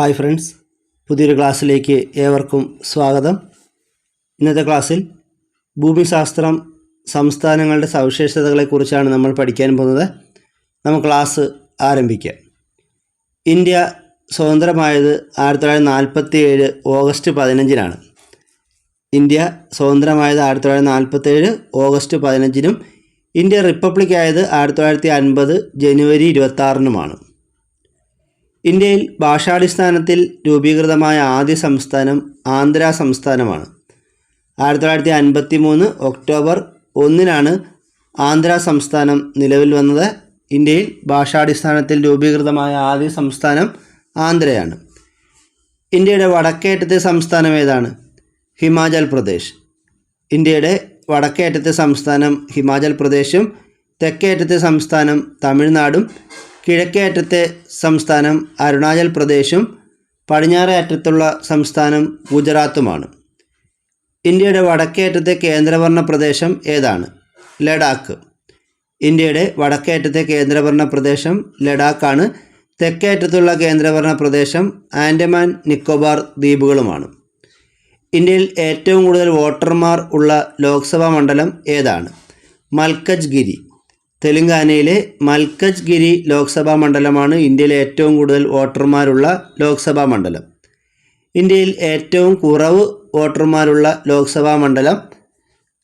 Hi friends പുതിയൊരു ക്ലാസ്സിലേക്ക് ഏവർക്കും സ്വാഗതം. ഇന്നത്തെ ക്ലാസ്സിൽ ഭൂമിശാസ്ത്രം സംസ്ഥാനങ്ങളുടെ സവിശേഷതകളെക്കുറിച്ചാണ് നമ്മൾ പഠിക്കാൻ പോകുന്നത്. നമുക്ക് ക്ലാസ് ആരംഭിക്കാം. ഇന്ത്യ സ്വതന്ത്രമായത് ആയിരത്തി തൊള്ളായിരത്തി നാൽപ്പത്തി ഏഴ് ഓഗസ്റ്റ് പതിനഞ്ചിനാണ്. ഇന്ത്യ സ്വതന്ത്രമായത് ആയിരത്തി തൊള്ളായിരത്തി ഓഗസ്റ്റ് പതിനഞ്ചിനും ഇന്ത്യ റിപ്പബ്ലിക് ആയത് ആയിരത്തി തൊള്ളായിരത്തി അൻപത് ജനുവരി ഇരുപത്താറിനുമാണ് ഇന്ത്യയിൽ ഭാഷാടിസ്ഥാനത്തിൽ രൂപീകൃതമായ ആദ്യ സംസ്ഥാനം ആന്ധ്ര സംസ്ഥാനമാണ്. ആയിരത്തി തൊള്ളായിരത്തി അൻപത്തി മൂന്ന് ഒക്ടോബർ ഒന്നിനാണ് ആന്ധ്ര സംസ്ഥാനം നിലവിൽ വന്നത്. ഇന്ത്യയിൽ ഭാഷാടിസ്ഥാനത്തിൽ രൂപീകൃതമായ ആദ്യ സംസ്ഥാനം ആന്ധ്രയാണ്. ഇന്ത്യയുടെ വടക്കേറ്റത്തെ സംസ്ഥാനം ഏതാണ്? ഹിമാചൽ പ്രദേശ്. ഇന്ത്യയുടെ വടക്കേറ്റത്തെ സംസ്ഥാനം ഹിമാചൽ പ്രദേശും തെക്കേറ്റത്തെ സംസ്ഥാനം തമിഴ്നാടും കിഴക്കേറ്റത്തെ സംസ്ഥാനം അരുണാചൽ പ്രദേശും പടിഞ്ഞാറേ അറ്റത്തുള്ള സംസ്ഥാനം ഗുജറാത്തുമാണ്. ഇന്ത്യയുടെ വടക്കേറ്റത്തെ കേന്ദ്രഭരണ പ്രദേശം ഏതാണ്? ലഡാക്ക്. ഇന്ത്യയുടെ വടക്കേറ്റത്തെ കേന്ദ്രഭരണ പ്രദേശം ലഡാക്കാണ്. തെക്കേറ്റത്തുള്ള കേന്ദ്രഭരണ പ്രദേശം ആൻഡമാൻ നിക്കോബാർ ദ്വീപുകളുമാണ്. ഇന്ത്യയിൽ ഏറ്റവും കൂടുതൽ വോട്ടർമാർ ഉള്ള ലോക്സഭാ മണ്ഡലം ഏതാണ്? മൽക്കജ് ഗിരി തെലങ്കാനയിലെ മൽക്കജ് ഗിരി ലോക്സഭാ മണ്ഡലമാണ് ഇന്ത്യയിലെ ഏറ്റവും കൂടുതൽ വോട്ടർമാരുള്ള ലോക്സഭാ മണ്ഡലം. ഇന്ത്യയിൽ ഏറ്റവും കുറവ് വോട്ടർമാരുള്ള ലോക്സഭാ മണ്ഡലം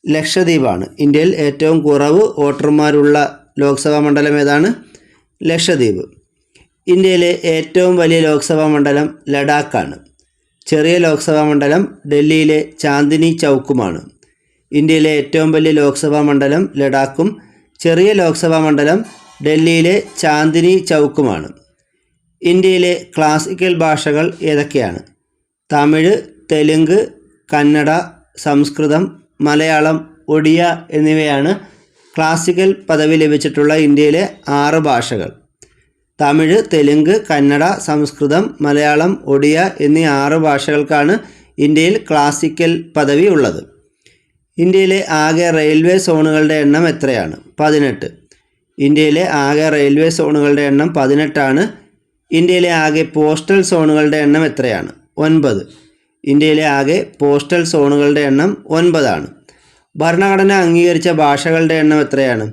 ലക്ഷദ്വീപാണ്. ഇന്ത്യയിൽ ഏറ്റവും കുറവ് വോട്ടർമാരുള്ള ലോക്സഭാ മണ്ഡലം ഏതാണ്? ലക്ഷദ്വീപ്. ഇന്ത്യയിലെ ഏറ്റവും വലിയ ലോക്സഭാ മണ്ഡലം ലഡാക്കാണ്. ചെറിയ ലോക്സഭാ മണ്ഡലം ഡൽഹിയിലെ ചാന്ദിനി ചൗക്കുമാണ്. ഇന്ത്യയിലെ ഏറ്റവും വലിയ ലോക്സഭാ മണ്ഡലം ലഡാക്കും ചെറിയ ലോക്സഭാ മണ്ഡലം ഡൽഹിയിലെ ചാന്ദിനി ചൗക്കുമാണ്. ഇന്ത്യയിലെ ക്ലാസിക്കൽ ഭാഷകൾ ഏതൊക്കെയാണ്? തമിഴ് തെലുങ്ക് കന്നഡ സംസ്കൃതം മലയാളം ഒഡിയ എന്നിവയാണ് ക്ലാസിക്കൽ പദവി ലഭിച്ചിട്ടുള്ള ഇന്ത്യയിലെ ആറ് ഭാഷകൾ. തമിഴ് തെലുങ്ക് കന്നഡ സംസ്കൃതം മലയാളം ഒഡിയ എന്നീ ആറ് ഭാഷകൾക്കാണ് ഇന്ത്യയിൽ ക്ലാസിക്കൽ പദവി ഉള്ളത്. ഇന്ത്യയിലെ ആകെ റെയിൽവേ സോണുകളുടെ എണ്ണം എത്രയാണ്? പതിനെട്ട്. ഇന്ത്യയിലെ ആകെ റെയിൽവേ സോണുകളുടെ എണ്ണം പതിനെട്ടാണ്. ഇന്ത്യയിലെ ആകെ പോസ്റ്റൽ സോണുകളുടെ എണ്ണം എത്രയാണ്? ഒൻപത്. ഇന്ത്യയിലെ ആകെ പോസ്റ്റൽ സോണുകളുടെ എണ്ണം ഒൻപതാണ്. ഭരണഘടന അംഗീകരിച്ച ഭാഷകളുടെ എണ്ണം എത്രയാണ്?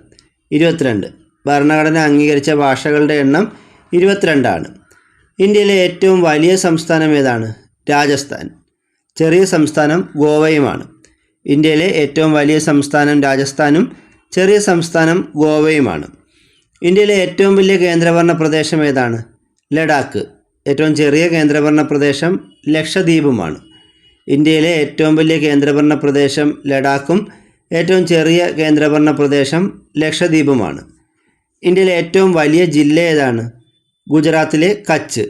ഇരുപത്തിരണ്ട്. ഭരണഘടന അംഗീകരിച്ച ഭാഷകളുടെ എണ്ണം ഇരുപത്തിരണ്ടാണ്. ഇന്ത്യയിലെ ഏറ്റവും വലിയ സംസ്ഥാനം ഏതാണ്? രാജസ്ഥാൻ. ചെറിയ സംസ്ഥാനം ഗോവയുമാണ്. ഇന്ത്യയിലെ ഏറ്റവും വലിയ സംസ്ഥാനം രാജസ്ഥാനും ചെറിയ സംസ്ഥാനം ഗോവയുമാണ്. ഇന്ത്യയിലെ ഏറ്റവും വലിയ കേന്ദ്രഭരണ പ്രദേശം ഏതാണ്? ലഡാക്ക്. ഏറ്റവും ചെറിയ കേന്ദ്രഭരണ പ്രദേശം ലക്ഷദ്വീപുമാണ്. ഇന്ത്യയിലെ ഏറ്റവും വലിയ കേന്ദ്രഭരണ പ്രദേശം ലഡാക്കും ഏറ്റവും ചെറിയ കേന്ദ്രഭരണ പ്രദേശം ലക്ഷദ്വീപുമാണ്. ഇന്ത്യയിലെ ഏറ്റവും വലിയ ജില്ല ഏതാണ്? ഗുജറാത്തിലെ കച്ച്.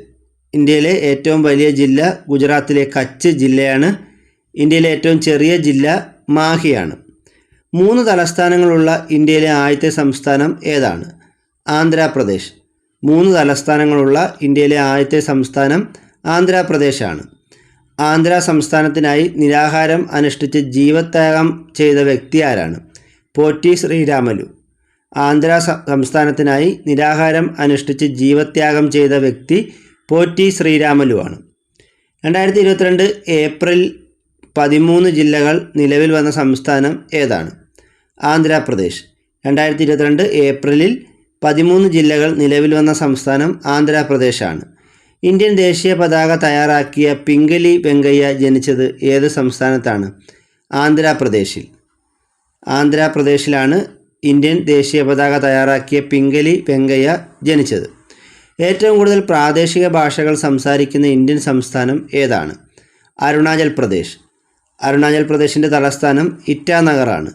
ഇന്ത്യയിലെ ഏറ്റവും വലിയ ജില്ല ഗുജറാത്തിലെ കച്ച് ജില്ലയാണ് ഇന്ത്യയിലെ ഏറ്റവും ചെറിയ ജില്ല മാഹിയാണ്. മൂന്ന് തലസ്ഥാനങ്ങളുള്ള ഇന്ത്യയിലെ ആദ്യത്തെ സംസ്ഥാനം ഏതാണ്? ആന്ധ്രാപ്രദേശ്. മൂന്ന് തലസ്ഥാനങ്ങളുള്ള ഇന്ത്യയിലെ ആദ്യത്തെ സംസ്ഥാനം ആന്ധ്രാപ്രദേശാണ്. ആന്ധ്ര സംസ്ഥാനത്തിനായി നിരാഹാരം അനുഷ്ഠിച്ച് ജീവത്യാഗം ചെയ്ത വ്യക്തി ആരാണ്? പോറ്റി ശ്രീരാമലു. ആന്ധ്ര സംസ്ഥാനത്തിനായി നിരാഹാരം അനുഷ്ഠിച്ച് ജീവത്യാഗം ചെയ്ത വ്യക്തി പോറ്റി ശ്രീരാമലു ആണ്. രണ്ടായിരത്തി ഇരുപത്തിരണ്ട് ഏപ്രിൽ പതിമൂന്ന് ജില്ലകൾ നിലവിൽ വന്ന സംസ്ഥാനം ഏതാണ്? ആന്ധ്രാപ്രദേശ്. രണ്ടായിരത്തി ഇരുപത്തിരണ്ട് ഏപ്രിലിൽ പതിമൂന്ന് ജില്ലകൾ നിലവിൽ വന്ന സംസ്ഥാനം ആന്ധ്രാപ്രദേശാണ്. ഇന്ത്യൻ ദേശീയ പതാക തയ്യാറാക്കിയ പിംഗലി വെങ്കയ്യ ജനിച്ചത് ഏത് സംസ്ഥാനത്താണ്? ആന്ധ്രാപ്രദേശിൽ. ആന്ധ്രാപ്രദേശിലാണ് ഇന്ത്യൻ ദേശീയ പതാക തയ്യാറാക്കിയ പിംഗലി വെങ്കയ്യ ജനിച്ചത്. ഏറ്റവും കൂടുതൽ പ്രാദേശിക ഭാഷകൾ സംസാരിക്കുന്ന ഇന്ത്യൻ സംസ്ഥാനം ഏതാണ്? അരുണാചൽ പ്രദേശ് അരുണാചൽ പ്രദേശിന്റെ തലസ്ഥാനം ഇറ്റാനഗറാണ്.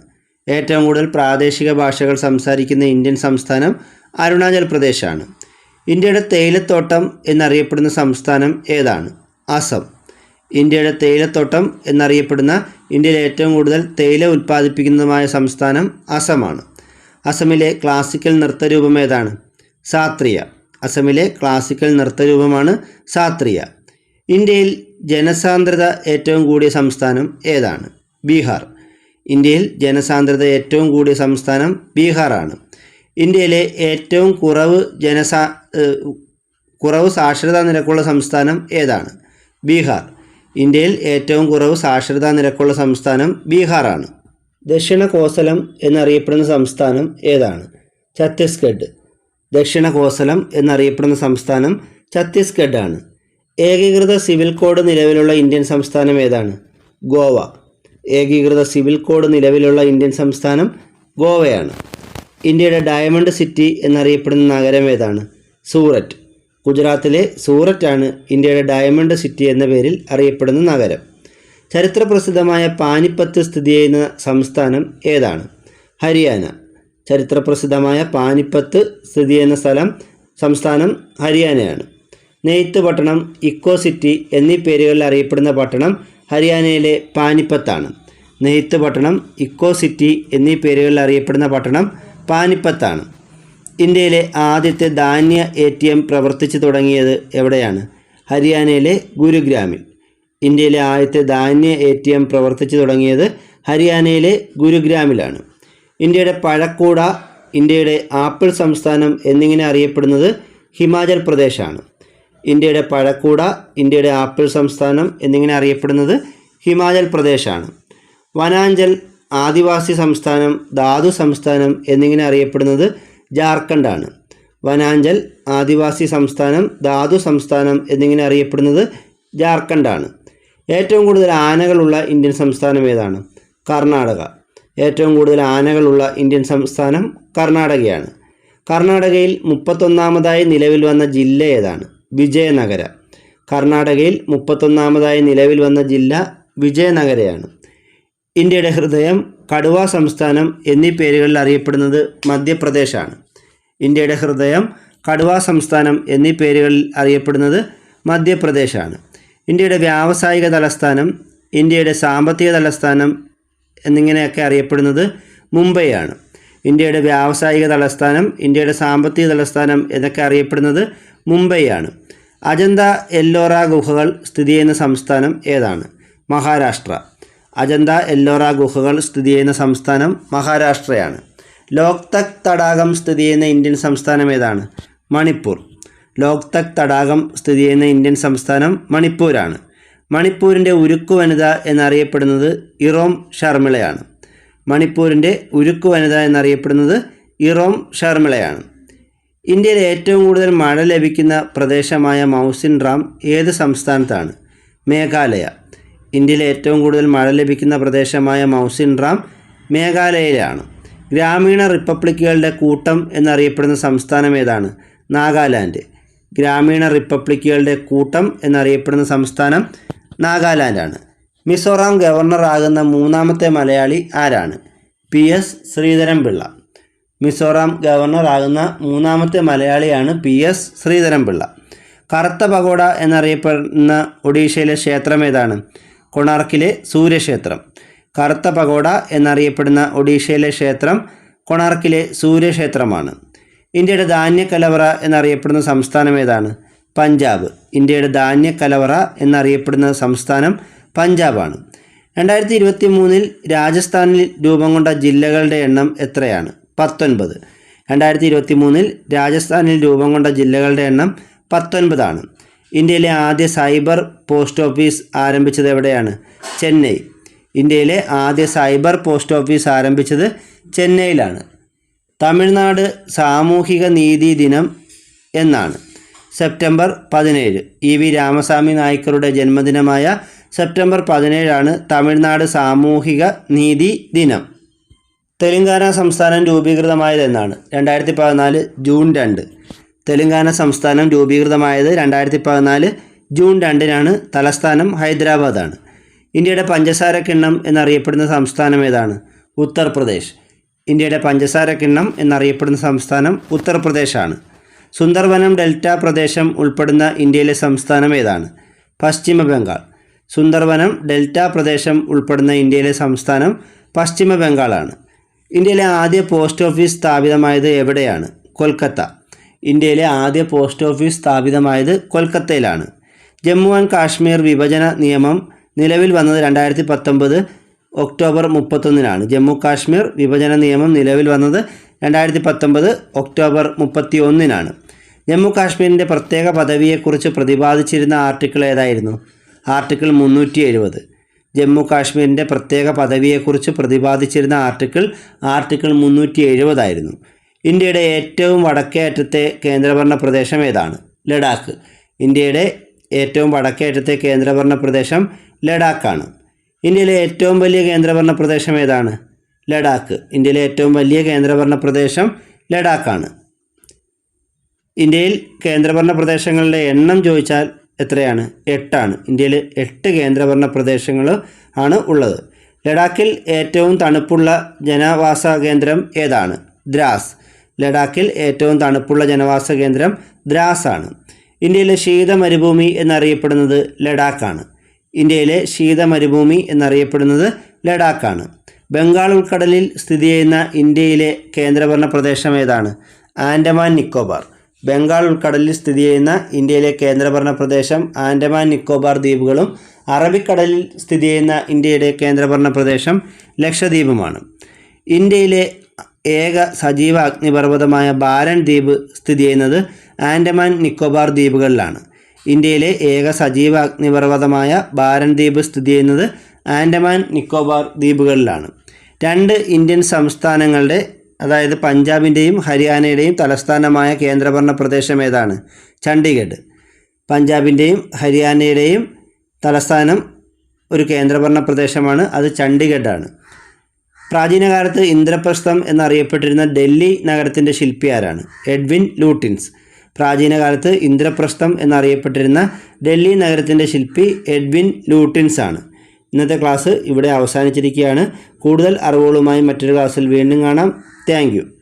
ഏറ്റവും കൂടുതൽ പ്രാദേശിക ഭാഷകൾ സംസാരിക്കുന്ന ഇന്ത്യൻ സംസ്ഥാനം അരുണാചൽ പ്രദേശാണ്. ഇന്ത്യയുടെ തേയിലത്തോട്ടം എന്നറിയപ്പെടുന്ന സംസ്ഥാനം ഏതാണ്? അസം ഇന്ത്യയുടെ തേയിലത്തോട്ടം എന്നറിയപ്പെടുന്ന ഇന്ത്യയിലെ ഏറ്റവും കൂടുതൽ തേയില ഉൽപ്പാദിപ്പിക്കുന്നതുമായ സംസ്ഥാനം അസമാണ് അസമിലെ ക്ലാസിക്കൽ നൃത്തരൂപം ഏതാണ്? സാത്രിയ. അസമിലെ ക്ലാസിക്കൽ നൃത്തരൂപമാണ് സാത്രിയ. ഇന്ത്യയിൽ ജനസാന്ദ്രത ഏറ്റവും കൂടിയ സംസ്ഥാനം ഏതാണ്? ബീഹാർ. ഇന്ത്യയിൽ ജനസാന്ദ്രത ഏറ്റവും കൂടിയ സംസ്ഥാനം ബീഹാറാണ്. ഇന്ത്യയിലെ ഏറ്റവും കുറവ് ജനസാ കുറവ് സാക്ഷരതാ നിരക്കുള്ള സംസ്ഥാനം ഏതാണ്? ബീഹാർ. ഇന്ത്യയിൽ ഏറ്റവും കുറവ് സാക്ഷരതാ നിരക്കുള്ള സംസ്ഥാനം ബീഹാറാണ്. ദക്ഷിണ കോസലം എന്നറിയപ്പെടുന്ന സംസ്ഥാനം ഏതാണ്? ഛത്തീസ്ഗഡ്. ദക്ഷിണ കോസലം എന്നറിയപ്പെടുന്ന സംസ്ഥാനം ഛത്തീസ്ഗഡ് ആണ് ഏകീകൃത സിവിൽ കോഡ് നിലവിലുള്ള ഇന്ത്യൻ സംസ്ഥാനം ഏതാണ്? ഗോവ. ഏകീകൃത സിവിൽ കോഡ് നിലവിലുള്ള ഇന്ത്യൻ സംസ്ഥാനം ഗോവയാണ്. ഇന്ത്യയുടെ ഡയമണ്ട് സിറ്റി എന്നറിയപ്പെടുന്ന നഗരം ഏതാണ്? സൂററ്റ്. ഗുജറാത്തിലെ സൂററ്റാണ് ഇന്ത്യയുടെ ഡയമണ്ട് സിറ്റി എന്ന പേരിൽ അറിയപ്പെടുന്ന നഗരം. ചരിത്രപ്രസിദ്ധമായ പാനിപ്പത്ത് സ്ഥിതി ചെയ്യുന്ന സംസ്ഥാനം ഏതാണ്? ഹരിയാന. ചരിത്രപ്രസിദ്ധമായ പാനിപ്പത്ത് സ്ഥിതി ചെയ്യുന്ന സ്ഥലം സംസ്ഥാനം ഹരിയാനയാണ്. നെയ്ത്ത് പട്ടണം ഇക്കോ സിറ്റി എന്നീ പേരുകളിൽ അറിയപ്പെടുന്ന പട്ടണം ഹരിയാനയിലെ പാനിപ്പത്താണ്. നെയ്ത്ത് പട്ടണം ഇക്കോ സിറ്റി എന്നീ പേരുകളിൽ അറിയപ്പെടുന്ന പട്ടണം പാനിപ്പത്താണ്. ഇന്ത്യയിലെ ആദ്യത്തെ ധാന്യ എ ടി എം പ്രവർത്തിച്ചു തുടങ്ങിയത് എവിടെയാണ്? ഹരിയാനയിലെ ഗുരുഗ്രാമിൽ. ഇന്ത്യയിലെ ആദ്യത്തെ ധാന്യ എ ടി എം പ്രവർത്തിച്ചു തുടങ്ങിയത് ഹരിയാനയിലെ ഗുരുഗ്രാമിലാണ്. ഇന്ത്യയുടെ പഴക്കൂട ഇന്ത്യയുടെ ആപ്പിൾ സംസ്ഥാനം എന്നിങ്ങനെ അറിയപ്പെടുന്നത് ഹിമാചൽ പ്രദേശാണ്. ഇന്ത്യയുടെ പഴക്കൂട ഇന്ത്യയുടെ ആപ്പിൾ സംസ്ഥാനം എന്നിങ്ങനെ അറിയപ്പെടുന്നത് ഹിമാചൽ പ്രദേശാണ്. വനാഞ്ചൽ ആദിവാസി സംസ്ഥാനം ധാതു സംസ്ഥാനം എന്നിങ്ങനെ അറിയപ്പെടുന്നത് ജാർഖണ്ഡാണ്. വനാഞ്ചൽ ആദിവാസി സംസ്ഥാനം ധാതു സംസ്ഥാനം എന്നിങ്ങനെ അറിയപ്പെടുന്നത് ജാർഖണ്ഡാണ്. ഏറ്റവും കൂടുതൽ ആനകളുള്ള ഇന്ത്യൻ സംസ്ഥാനം ഏതാണ്? കർണാടക. ഏറ്റവും കൂടുതൽ ആനകളുള്ള ഇന്ത്യൻ സംസ്ഥാനം കർണാടകയാണ്. കർണാടകയിൽ മുപ്പത്തൊന്നാമതായി നിലവിൽ വന്ന ജില്ല ഏതാണ്? വിജയനഗര. കർണാടകയിൽ മുപ്പത്തൊന്നാമതായി നിലവിൽ വന്ന ജില്ല വിജയനഗരയാണ്. ഇന്ത്യയുടെ ഹൃദയം കടുവ സംസ്ഥാനം എന്നീ പേരുകളിൽ അറിയപ്പെടുന്നത് മധ്യപ്രദേശാണ്. ഇന്ത്യയുടെ ഹൃദയം കടുവ സംസ്ഥാനം എന്നീ പേരുകളിൽ അറിയപ്പെടുന്നത് മധ്യപ്രദേശാണ്. ഇന്ത്യയുടെ വ്യാവസായിക തലസ്ഥാനം ഇന്ത്യയുടെ സാമ്പത്തിക തലസ്ഥാനം എന്നിങ്ങനെയൊക്കെ അറിയപ്പെടുന്നത് മുംബൈയാണ്. ഇന്ത്യയുടെ വ്യാവസായിക തലസ്ഥാനം ഇന്ത്യയുടെ സാമ്പത്തിക തലസ്ഥാനം എന്നൊക്കെ അറിയപ്പെടുന്നത് മുംബൈയാണ്. അജന്ത എല്ലോറ ഗുഹകൾ സ്ഥിതി ചെയ്യുന്ന സംസ്ഥാനം ഏതാണ്? മഹാരാഷ്ട്ര. അജന്ത എല്ലോറ ഗുഹകൾ സ്ഥിതി ചെയ്യുന്ന സംസ്ഥാനം മഹാരാഷ്ട്രയാണ്. ലോക്തക് തടാകം സ്ഥിതി ചെയ്യുന്ന ഇന്ത്യൻ സംസ്ഥാനം ഏതാണ്? മണിപ്പൂർ. ലോക്തക് തടാകം സ്ഥിതി ചെയ്യുന്ന ഇന്ത്യൻ സംസ്ഥാനം മണിപ്പൂരാണ്. മണിപ്പൂരിന്റെ ഉരുക്കു വനിത എന്നറിയപ്പെടുന്നത് ഇറോം ഷർമിളയാണ് മണിപ്പൂരിന്റെ ഉരുക്കു വനിത എന്നറിയപ്പെടുന്നത് ഇറോം ഷർമിളയാണ് ഇന്ത്യയിൽ ഏറ്റവും കൂടുതൽ മഴ ലഭിക്കുന്ന പ്രദേശമായ മൗസിൻ റാം ഏത് സംസ്ഥാനത്താണ്? മേഘാലയ. ഇന്ത്യയിലെ ഏറ്റവും കൂടുതൽ മഴ ലഭിക്കുന്ന പ്രദേശമായ മൗസിൻ റാം മേഘാലയയിലാണ്. ഗ്രാമീണ റിപ്പബ്ലിക്കുകളുടെ കൂട്ടം എന്നറിയപ്പെടുന്ന സംസ്ഥാനം ഏതാണ്? നാഗാലാൻഡ്. ഗ്രാമീണ റിപ്പബ്ലിക്കുകളുടെ കൂട്ടം എന്നറിയപ്പെടുന്ന സംസ്ഥാനം നാഗാലാൻഡാണ്. മിസോറാം ഗവർണറാകുന്ന മൂന്നാമത്തെ മലയാളി ആരാണ്? P S Sreedharan Pillai. മിസോറാം ഗവർണറാകുന്ന മൂന്നാമത്തെ മലയാളിയാണ് പി എസ് ശ്രീധരൻപിള്ള. കറുത്ത പകോട എന്നറിയപ്പെടുന്ന ഒഡീഷയിലെ ക്ഷേത്രം ഏതാണ്? കൊണാർക്കിലെ സൂര്യക്ഷേത്രം. കറുത്ത പകോട എന്നറിയപ്പെടുന്ന ഒഡീഷയിലെ ക്ഷേത്രം കൊണാർക്കിലെ സൂര്യക്ഷേത്രമാണ്. ഇന്ത്യയുടെ ധാന്യ കലവറ എന്നറിയപ്പെടുന്ന സംസ്ഥാനം ഏതാണ്? പഞ്ചാബ്. ഇന്ത്യയുടെ ധാന്യ കലവറ എന്നറിയപ്പെടുന്ന സംസ്ഥാനം പഞ്ചാബാണ്. രണ്ടായിരത്തി ഇരുപത്തി മൂന്നിൽ രാജസ്ഥാനിൽ രൂപം കൊണ്ട ജില്ലകളുടെ എണ്ണം എത്രയാണ്? പത്തൊൻപത്. രണ്ടായിരത്തി ഇരുപത്തി മൂന്നിൽ രാജസ്ഥാനിൽ രൂപം കൊണ്ട ജില്ലകളുടെ എണ്ണം പത്തൊൻപതാണ്. ഇന്ത്യയിലെ ആദ്യ സൈബർ പോസ്റ്റ് ഓഫീസ് ആരംഭിച്ചത് എവിടെയാണ്? ചെന്നൈ. ഇന്ത്യയിലെ ആദ്യ സൈബർ പോസ്റ്റ് ഓഫീസ് ആരംഭിച്ചത് ചെന്നൈയിലാണ്. തമിഴ്നാട് സാമൂഹിക നീതി ദിനം എന്നാണ്. സെപ്റ്റംബർ പതിനേഴ്. ഇ വി രാമസ്വാമി നായ്ക്കറുടെ ജന്മദിനമായ സെപ്റ്റംബർ പതിനേഴാണ് തമിഴ്നാട് സാമൂഹിക നീതി ദിനം. തെലങ്കാന സംസ്ഥാനം രൂപീകൃതമായത് എന്നാണ് രണ്ടായിരത്തി പതിനാല് ജൂൺ രണ്ട്. തെലങ്കാന സംസ്ഥാനം രൂപീകൃതമായത് രണ്ടായിരത്തി പതിനാല് ജൂൺ രണ്ടിനാണ് തലസ്ഥാനം ഹൈദരാബാദാണ്. ഇന്ത്യയുടെ പഞ്ചസാര കിണ്ണം എന്നറിയപ്പെടുന്ന സംസ്ഥാനം ഏതാണ്? ഉത്തർപ്രദേശ്. ഇന്ത്യയുടെ പഞ്ചസാര കിണ്ണം എന്നറിയപ്പെടുന്ന സംസ്ഥാനം ഉത്തർപ്രദേശാണ്. സുന്ദർവനം ഡെൽറ്റ പ്രദേശം ഉൾപ്പെടുന്ന ഇന്ത്യയിലെ സംസ്ഥാനം ഏതാണ്? പശ്ചിമ ബംഗാൾ സുന്ദർവനം ഡെൽറ്റ പ്രദേശം ഉൾപ്പെടുന്ന ഇന്ത്യയിലെ സംസ്ഥാനം പശ്ചിമ ബംഗാളാണ്. ഇന്ത്യയിലെ ആദ്യ പോസ്റ്റ് ഓഫീസ് സ്ഥാപിതമായത് എവിടെയാണ്? കൊൽക്കത്ത. ഇന്ത്യയിലെ ആദ്യ പോസ്റ്റ് ഓഫീസ് സ്ഥാപിതമായത് കൊൽക്കത്തയിലാണ്. ജമ്മു ആൻഡ് കാശ്മീർ വിഭജന നിയമം നിലവിൽ വന്നത് രണ്ടായിരത്തി പത്തൊമ്പത് ഒക്ടോബർ മുപ്പത്തൊന്നിനാണ്. ജമ്മു കാശ്മീർ വിഭജന നിയമം നിലവിൽ വന്നത് രണ്ടായിരത്തി പത്തൊമ്പത് ഒക്ടോബർ മുപ്പത്തി ഒന്നിനാണ് ജമ്മു കാശ്മീരിന്റെ പ്രത്യേക പദവിയെക്കുറിച്ച് പ്രതിപാദിച്ചിരുന്ന ആർട്ടിക്കിൾ ഏതായിരുന്നു? ആർട്ടിക്കിൾ മുന്നൂറ്റി എഴുപത് ജമ്മു കാശ്മീരിന്റെ പ്രത്യേക പദവിയെക്കുറിച്ച് പ്രതിപാദിച്ചിരുന്ന ആർട്ടിക്കിൾ ആർട്ടിക്കിൾ മുന്നൂറ്റി എഴുപതായിരുന്നു ഇന്ത്യയുടെ ഏറ്റവും വടക്കേ അറ്റത്തെ കേന്ദ്രഭരണ പ്രദേശം ഏതാണ്? ലഡാക്ക്. ഇന്ത്യയുടെ ഏറ്റവും വടക്കേ അറ്റത്തെ കേന്ദ്രഭരണ പ്രദേശം ലഡാക്കാണ്. ഇന്ത്യയിലെ ഏറ്റവും വലിയ കേന്ദ്രഭരണ പ്രദേശം ഏതാണ്? ലഡാക്ക്. ഇന്ത്യയിലെ ഏറ്റവും വലിയ കേന്ദ്രഭരണ പ്രദേശം ലഡാക്കാണ്. ഇന്ത്യയിൽ കേന്ദ്രഭരണ പ്രദേശങ്ങളുടെ എണ്ണം ചോദിച്ചാൽ എത്രയാണ്? എട്ടാണ്. ഇന്ത്യയിൽ എട്ട് കേന്ദ്രഭരണ പ്രദേശങ്ങൾ ആണ് ഉള്ളത്. ലഡാക്കിൽ ഏറ്റവും തണുപ്പുള്ള ജനവാസ കേന്ദ്രം ഏതാണ്? ദ്രാസ്. ലഡാക്കിൽ ഏറ്റവും തണുപ്പുള്ള ജനവാസ കേന്ദ്രം ദ്രാസ് ആണ്. ഇന്ത്യയിലെ ശീത മരുഭൂമി എന്നറിയപ്പെടുന്നത് ലഡാക്കാണ്. ഇന്ത്യയിലെ ശീത മരുഭൂമി എന്നറിയപ്പെടുന്നത് ലഡാക്കാണ്. ബംഗാൾ ഉൾക്കടലിൽ സ്ഥിതി ചെയ്യുന്ന ഇന്ത്യയിലെ കേന്ദ്രഭരണ പ്രദേശം ഏതാണ്? ആൻഡമാൻ നിക്കോബാർ. ബംഗാൾ ഉൾക്കടലിൽ സ്ഥിതി ചെയ്യുന്ന ഇന്ത്യയിലെ കേന്ദ്രഭരണ പ്രദേശം ആൻഡമാൻ നിക്കോബാർ ദ്വീപുകളും അറബിക്കടലിൽ സ്ഥിതി ചെയ്യുന്ന ഇന്ത്യയുടെ കേന്ദ്രഭരണ പ്രദേശം ലക്ഷദ്വീപുമാണ്. ഇന്ത്യയിലെ ഏക സജീവ അഗ്നിപർവതമായ ബാരൻ ദ്വീപ് സ്ഥിതി ചെയ്യുന്നത് ആൻഡമാൻ നിക്കോബാർ ദ്വീപുകളിലാണ്. ഇന്ത്യയിലെ ഏക സജീവ അഗ്നിപർവതമായ ബാരൻ ദ്വീപ് സ്ഥിതി ചെയ്യുന്നത് ആൻഡമാൻ നിക്കോബാർ ദ്വീപുകളിലാണ്. രണ്ട് ഇന്ത്യൻ സംസ്ഥാനങ്ങളുടെ അതായത് പഞ്ചാബിന്റെയും ഹരിയാനയുടെയും തലസ്ഥാനമായ കേന്ദ്രഭരണ പ്രദേശം ഏതാണ്? ചണ്ഡീഗഡ്. പഞ്ചാബിന്റെയും ഹരിയാനയുടെയും തലസ്ഥാനം ഒരു കേന്ദ്രഭരണ പ്രദേശമാണ്. അത് ചണ്ഡീഗഡാണ്. പ്രാചീനകാലത്ത് ഇന്ദ്രപ്രസ്ഥം എന്നറിയപ്പെട്ടിരുന്ന ഡൽഹി നഗരത്തിന്റെ ശില്പി ആരാണ്? Edwin Lutyens. പ്രാചീനകാലത്ത് ഇന്ദ്രപ്രസ്ഥം എന്നറിയപ്പെട്ടിരുന്ന ഡൽഹി നഗരത്തിന്റെ ശില്പി എഡ്വിൻ ലൂട്ടിൻസ് ആണ്. ഇന്നത്തെ ക്ലാസ് ഇവിടെ അവസാനിച്ചിരിക്കുകയാണ്. കൂടുതൽ അറിവുകളുമായി മറ്റൊരു ക്ലാസ്സിൽ വീണ്ടും കാണാം. Thank you.